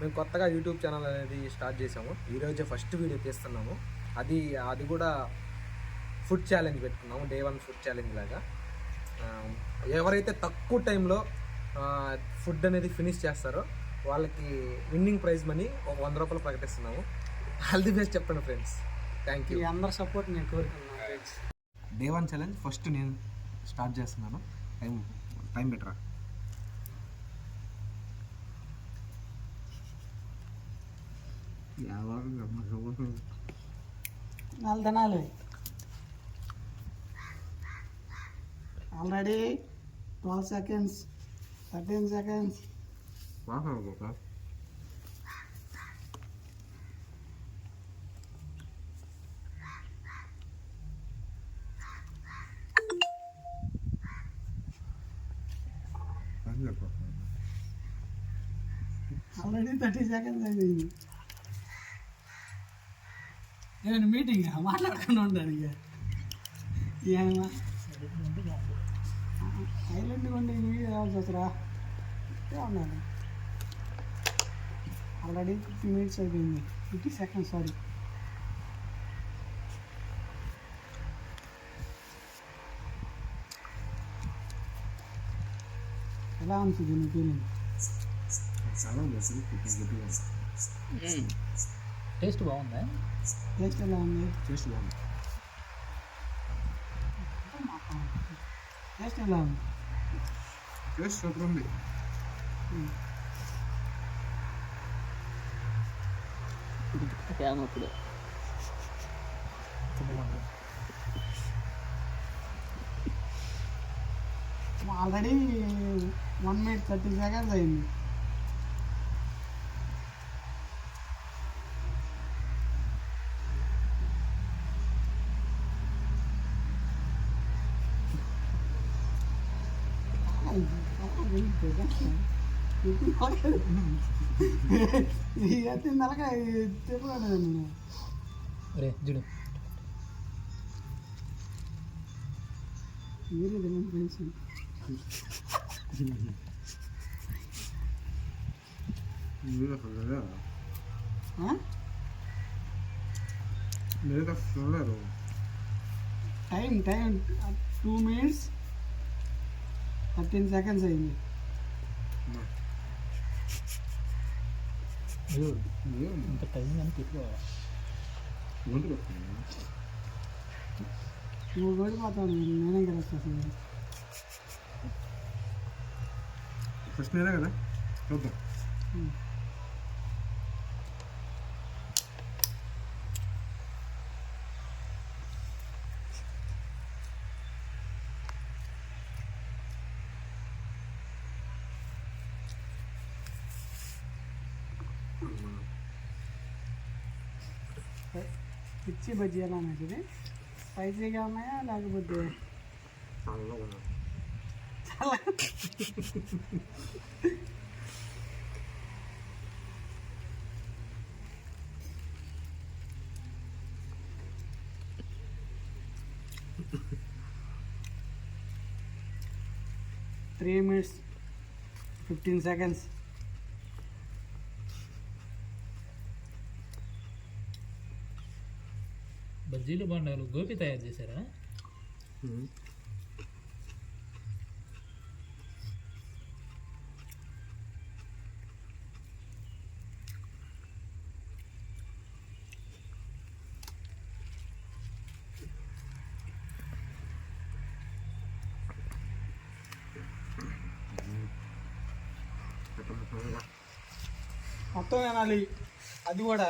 మేము కొత్తగా YouTube channel అనేది స్టార్ట్ చేసాము ఈరోజే ఫస్ట్ వీడియో తీస్తున్నాము. అది అది కూడా ఫుడ్ ఛాలెంజ్ పెట్టుకున్నాము. డే వన్ ఫుడ్ ఛాలెంజ్ లాగా. ఎవరైతే తక్కువ టైంలో ఫుడ్ అనేది ఫినిష్ చేస్తారో వాళ్ళకి విన్నింగ్ ప్రైజ్ మనీ ఒక వంద రూపాయలు ప్రకటిస్తున్నాము. ఆల్ ది బెస్ట్ చెప్పండి ఫ్రెండ్స్. థ్యాంక్ యూ అందరి సపోర్ట్ నేను కోరుకున్నాను డే వన్ ఛాలెంజ్ ఫస్ట్ నేను స్టార్ట్ చేస్తున్నాను. టైం టైం బెటరా నాలుగు తినాలి already twelve seconds thirteen seconds already thirty seconds అయిపోయింది నేను మీటింగ్ మాట్లాడకుండా ఉంటాను ఇక ఏమా సైలెంట్గా ఉండి వీడియో రావాల్సి వస్తురా ఉన్నాను ఆల్రెడీ ఫిఫ్టీ మినిట్స్ అయిపోయింది ఫిఫ్టీ సెకండ్స్ సారీ ఎలా ఉంటుంది నీ ఫీలింగ్ టేస్ట్ బాగుందా? టేస్ట్ ఎలా ఉంది? టేస్ట్ బాగుంది. టేస్ట్ ఎలా ఉంది? టేస్ట్ సూపర్ ఉంది. ఇప్పుడు already one minute thirty seconds అయింది. చూడు. Time time. Two minutes. Thirteen seconds అయింది ఇంత టైం అని ఎక్కువ నువ్వు ఓడిపోతావు నేనే గెలుస్తాను ఫస్ట్ నేనే కదా చూద్దాం పిచ్చి బజ్జీ ఎలా ఉన్నాయి ఇది స్పైసీగా ఉన్నాయా లేకపోతే చాలా త్రీ మినిట్స్ ఫిఫ్టీన్ సెకండ్స్ బజ్జీలు బండాలు గోపి తయారు చేశారా? మొత్తం తినాలి. అది కూడా.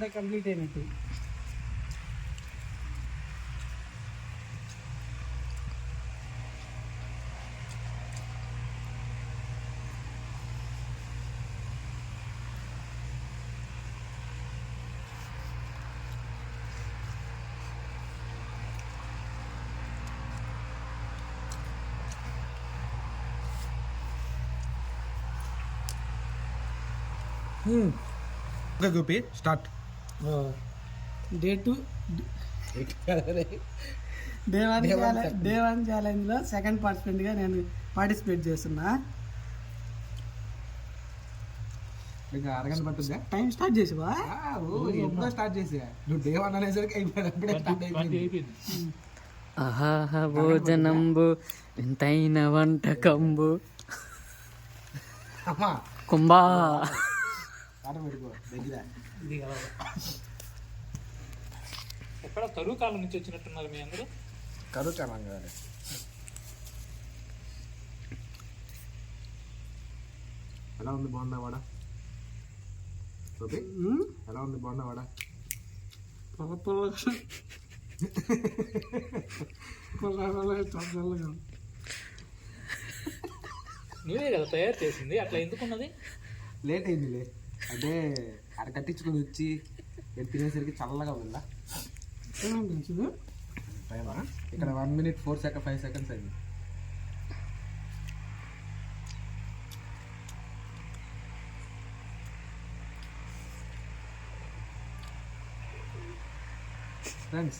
ఇప్పుడే కంప్లీట్ అయినట్టు okay Gopi start day two day one day one ఛాలెంజ్లో second పార్టిసిపెంట్గా నేను పార్టిసిపేట్ చేస్తున్నా. ఇంకా అరగంట పట్టుందా? టైం స్టార్ట్ చేసావా? ఎప్పుడో స్టార్ట్ చేసా నువ్వు డే వన్ అనేసరికి అయిపోయింది. ఆహాహ భోజనంబు వింతైన వంటకంబు. కుంభా. పాట పెట్టుకో దగ్గర ఇది కదా ఎక్కడ తరువు కాలం నుంచి వచ్చినట్టున్నారు మీ అందరూ? కరువు చాలా కదా. ఎలా ఉంది? బాగుందా వాడ? ఓకే ఎలా ఉంది? బాగుందా వాడ? పొల పొల నువ్వే కదా తయారు చేసింది అట్లా ఎందుకున్నది? లేట్ అయిందిలే. అంటే అక్కడ కట్టించుకొని వచ్చి ఇక్కడ తినేసరికి చల్లగా ఉందా? ఇక్కడ one minute four second five seconds అయింది. ఫ్రెండ్స్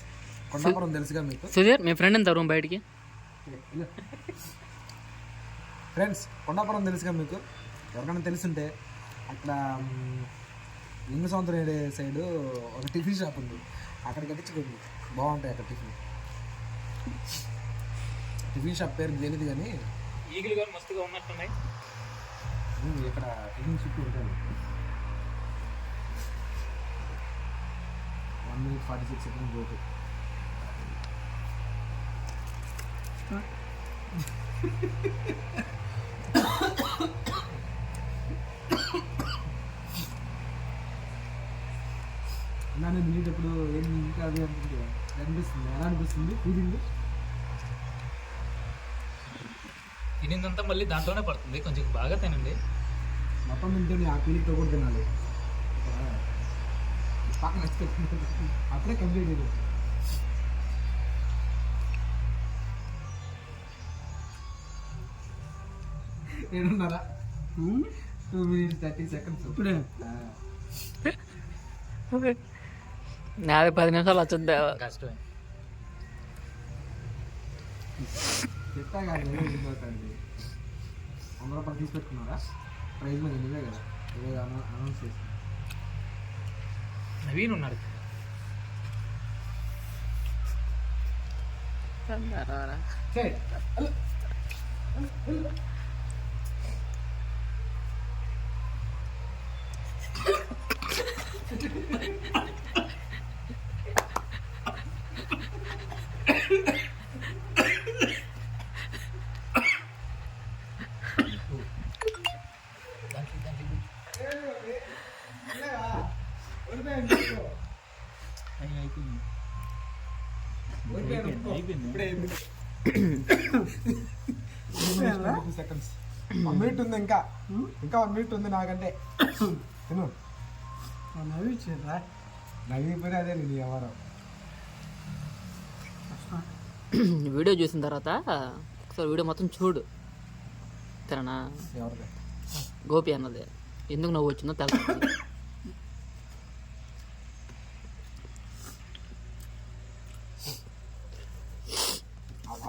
కొండాపురం తెలుసుగా మీకు? సుధీర్ మీ ఫ్రెండ్ ఎంత రూమ్ బయటికి? ఫ్రెండ్స్ కొండాపురం తెలుసుగా మీకు? ఎవరికైనా తెలుసుంటే అట్లా మ్, లింగ సముద్రం సైడ్ ఒక టిఫిన్ షాప్ ఉంది. అక్కడ కట్టించుకోండి. బాగుంటాయి అక్కడ టిఫిన్. టిఫిన్ షాప్ పేరు తెలియదు కానీ ఈగలు గారు మస్తుగా ఉన్నట్టున్నాయి. ఇక్కడ టిఫిన్ చుట్టూ ఉంటుంది. One minute forty six second పోతే నేను ఏం ఇంకా అది అనుకుంటే అనిపిస్తుంది ఎలా అనిపిస్తుంది? ఫీలింగ్ తినిందంతా మళ్ళీ దాంట్లోనే పడుతుంది కొంచెం బాగా తినండి. మొత్తం తింటే ఆ ఫీలింగ్తో కూడా తినాలి. పక్కన అప్పుడే కంప్లీట్ అయ్యింది ఏడున్నారా టూ మినిట్స్ థర్టీ సెకండ్స్ ఇప్పుడే? నాది పది నిమిషాలు వచ్చింది కష్టమే. వంద రూపాయలు తీసి పెట్టుకున్నారా ప్రైజ్ మీద నిజే కదా. ఏదో అనౌన్స్ చేసి. నవీన్ ఉన్నాడు సెకండ్స్ వన్ మినిట్ ఉంది ఇంకా. ఇంకా వన్ మినిట్ ఉంది నాకంటే. తిను. నవ్వి ఇచ్చేదా నవ్విపోయినా అదే నీ వ్యవహారం. వీడియో చూసిన తర్వాత ఒకసారి వీడియో మొత్తం చూడు. సరేనా? ఎవరిది? గోపి అన్నది. ఎందుకు నవ్వు వచ్చిందో తెలుస్తుంది ఆ వాయిస్ కూడా వస్తుంది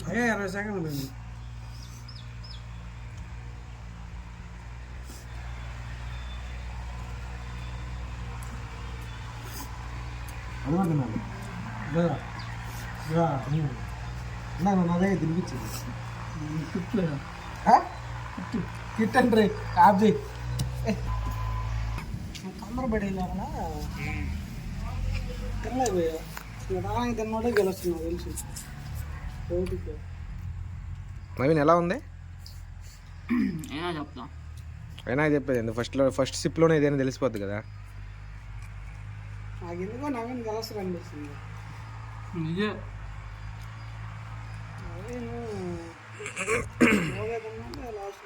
అయిపోయాడు అదే ఇరవై సెకండ్లు పోయింది అది కూడా తినాలి లేదా ఇలా ఇందాక నువ్వు నా దగ్గర తినిపించింది తిప్పలేదు కిట్ అండ్రి యాప్ చేయి తొందరపడి లేకుండా తినలేకపోయా నిదానంగా తిన్నోడే గెలుస్తున్నావు తెలుసు ఓపిక నవీన్ ఎలా ఉంది? ఏనా చెప్తాం. అయినా చెప్పేది ఫస్ట్లో ఫస్ట్ సిప్లోనే ఏదైనా తెలిసిపోద్ది కదా. నాకు ఎందుకో నవీన్ అనిపిస్తుంది నిజే Naveen last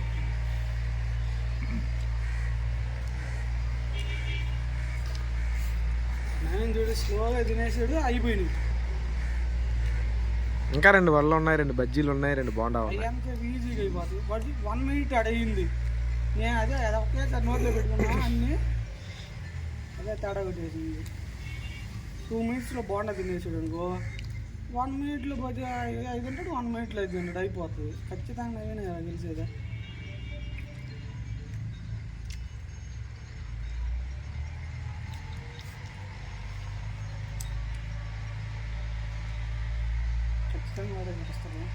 చూడు స్లోగా తినేసాడు అయిపోయింది. ఇంకా రెండు వల్ల ఉన్నాయి రెండు బజ్జీలు ఉన్నాయి రెండు బోండా ఉన్నాయి. ఈజీగా అయిపోతుంది. బట్ వన్ మినిట్ అడిగింది. నేను అదే ఒకేసారి నోట్లో పెట్టుకున్నా అన్ని అదే తేడా కొట్టేసింది. టూ మినిట్స్లో బోండా తినేసాడు అనుకో వన్ మినిట్లో పోతే ఐదు గంటలు వన్ మినిట్లో ఐదు గంటలు అయిపోతుంది. ఖచ్చితంగా కదా తెలిసేదా ఖచ్చితంగా అదే చూపిస్తాను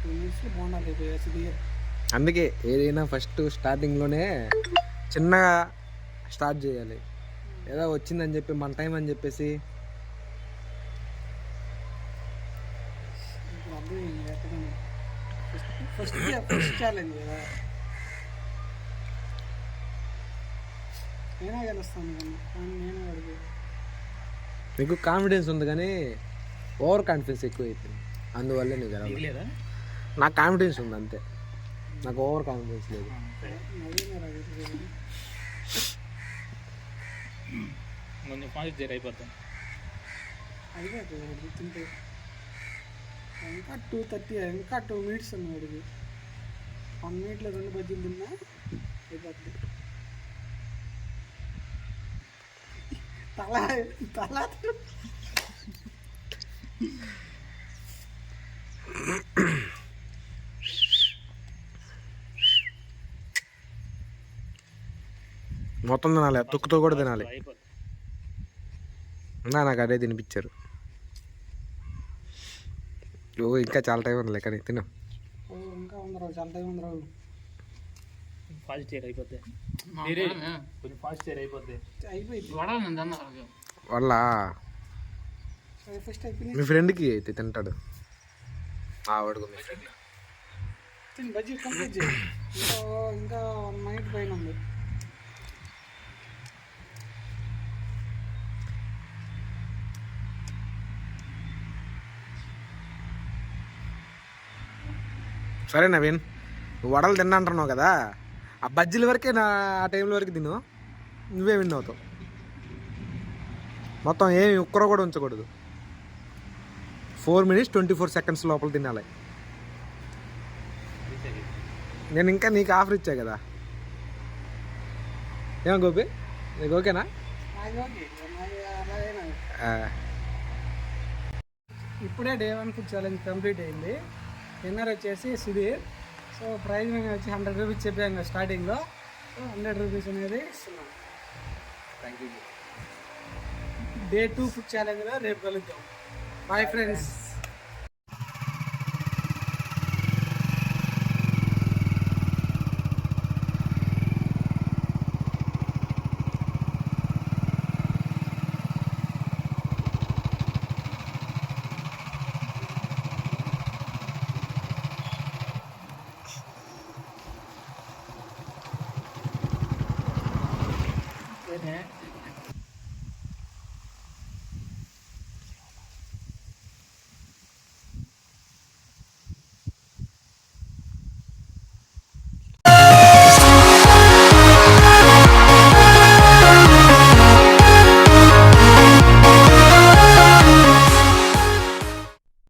టూ మినిట్స్లో బోండాలు అయిపోయాయి అసలు అందుకే ఏదైనా ఫస్ట్ స్టార్టింగ్లోనే చిన్నగా స్టార్ట్ చేయాలి. ఏదో వచ్చిందని చెప్పి మన టైం అని చెప్పేసి. ఫస్ట్ ఫస్ట్ ఛాలెంజ్ కదా. నేనే గెలుస్తాను కన్నా కానీ నేనే అడిగి మీకు కాన్ఫిడెన్స్ ఉంది కానీ ఓవర్ కాన్ఫిడెన్స్ ఎక్కువ అయిపోయింది అందువల్లే నీకు గెలవలేదు. నాకు కాన్ఫిడెన్స్ ఉంది అంతే. నాకు ఓవర్ కాన్ఫిడెన్స్ లేదు. కొంచెం చేరి అయిపోతాం అయిపోతుంది తింటే ఇంకా టూ థర్టీ ఇంకా టూ మినిట్స్ ఉన్నాయి అడిగి. వన్ మినిట్లో రెండు బజ్జీలు తిన్నా అయిపోతుంది తల తల మొత్తం తినాలి. తొక్కుతో కూడా తినాలి. నా నాకు అదే తినిపించారు. ఓ ఇంకా చాలా టైం ఉంది కానీ తిను. ఓ, ఇంకా ఉందరావు చాలా టైం ఫాస్ట్ కొంచెం ఫాస్ట్ అయిపోయింది. వాళ్ళ మీ ఫ్రెండ్కి అయితే తింటాడు. ఆ వాడుకో మీ ఫ్రెండ్. తిని బజ్జీ కంప్లీట్ చేయి. ఇంకా ఇంకా వన్ మినిట్ పైన ఉంది. సరే నవీన్ నువ్వు వడలు తిన్నా అంటున్నావు కదా ఆ బజ్జీల వరకే నా ఆ టైంలో వరకు తిను. నువ్వే విన్ అవుతావు మొత్తం ఏమి ఉక్కర కూడా ఉంచకూడదు. Four minutes twenty four seconds లోపల తినాలి. నేను ఇంకా నీకు ఆఫర్ ఇచ్చా కదా. ఏమో గోపి నీకు ఓకేనా? ఇప్పుడే day one food challenge complete అయింది. విన్నర్ వచ్చేసి సుధీర్. సో ప్రైజ్ మనీ వచ్చి హండ్రెడ్ రూపీస్ చెప్పాం కదా స్టార్టింగ్లో. సో హండ్రెడ్ రూపీస్ అనేది ఇస్తున్నాం డే టూ ఫుడ్ ఛాలెంజ్లో రేపు కలుద్దాం. Bye friends